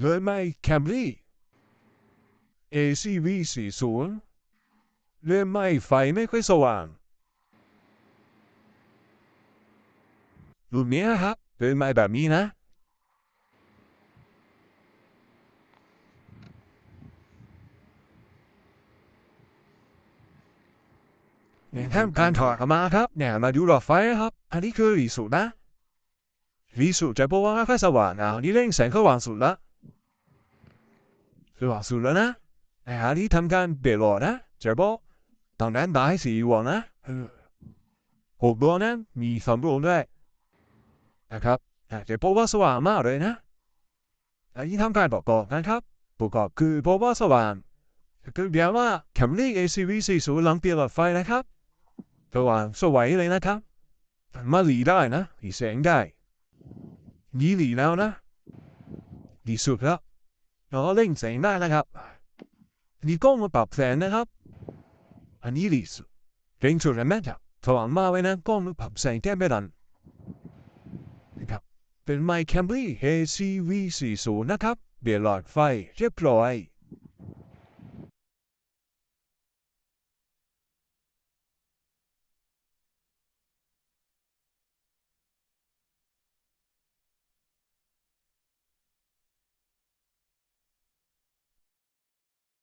เลยไม่แคมรี่ ACV 40เลยไม่ไฟไม่ค่อยสว่างรุ่นเนี้ยครับเลยไม่แบบนี้นะเนี่ยทำการถอดออกมาครับเนี่ยมาดูหลอดไฟนะครับ อันนี้คือรีสูตรนะรีสูตรจะบอกว่าไฟสว่างอะอันนี้เร่งแสงเข้าหว่างสุดละ สว่างสุดแล้วนะแต่อันนี้ทำการเปลี่ยนหลอดนะเจะบอตอนนั้นได้สีวงนะเออหกดวงนั้นมีสองดวงด้วยนะครับอะจะบอว่าสว่างมากเลยนะอันนี้ทำการประกอบนะครับประกอบคือบอกว่าสว่างคือเดี๋ยวว่าแคมรี่ ACV 40หลังเปลี่ยนหลอดไฟนะครับสว่างสวยเลยนะครับมาหลีได้นะหลีแสงได้นี่หลีแล้วนะดีสุดแล้ว เราเล่งแสงได้นะครับอันนี้กล้องมาปรับแสงนะครับ อันนี้ดีสุดเร่งสุดแล้วแม่ครับสว่างมากเลยนะกล้องมาปรับแสงแทบไม่ทันนะครับเป็นไมค์แคมบรี ACV40 นะครับเปลี่ยนหลอดไฟเรียบร้อย